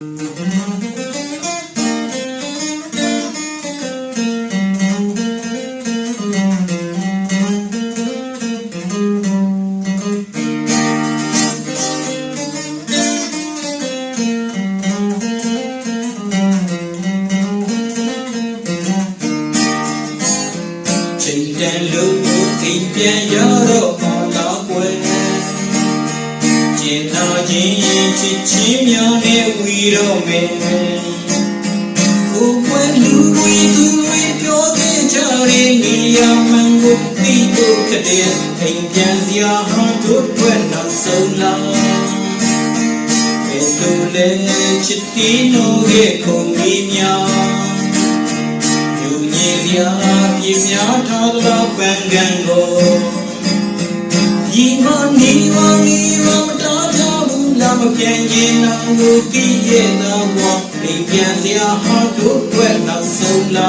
ချိန်တန်လို့အိမ်ပြန်ရတော့ဟောတော့ကွယ် ကျင်နာခြင်းချစ်ချင်းများနဲ့ဝီတော့မယ်ကိုယ်ွယ်လူတွေသူတွေပြောတဲ့ကြရင်းနေရာမှန်ကိုသိဖို့ခတဲ့အိမ်ပြန်စရာဟောတို့အတွက်နောက်ဆုံးလာဘယ်လိုလဲချစ်တီနိုရဲ့ခုံကြီးများယူညီစရာပြင်းများထားသောပန်းကန်ကိုဒီမနီ ပြန်ရင်တော့ကိုကြည့်ရဲ့တော့ဝိမ်ပြန်စရာဟောတို့ွယ်နောက်ဆုံးလာ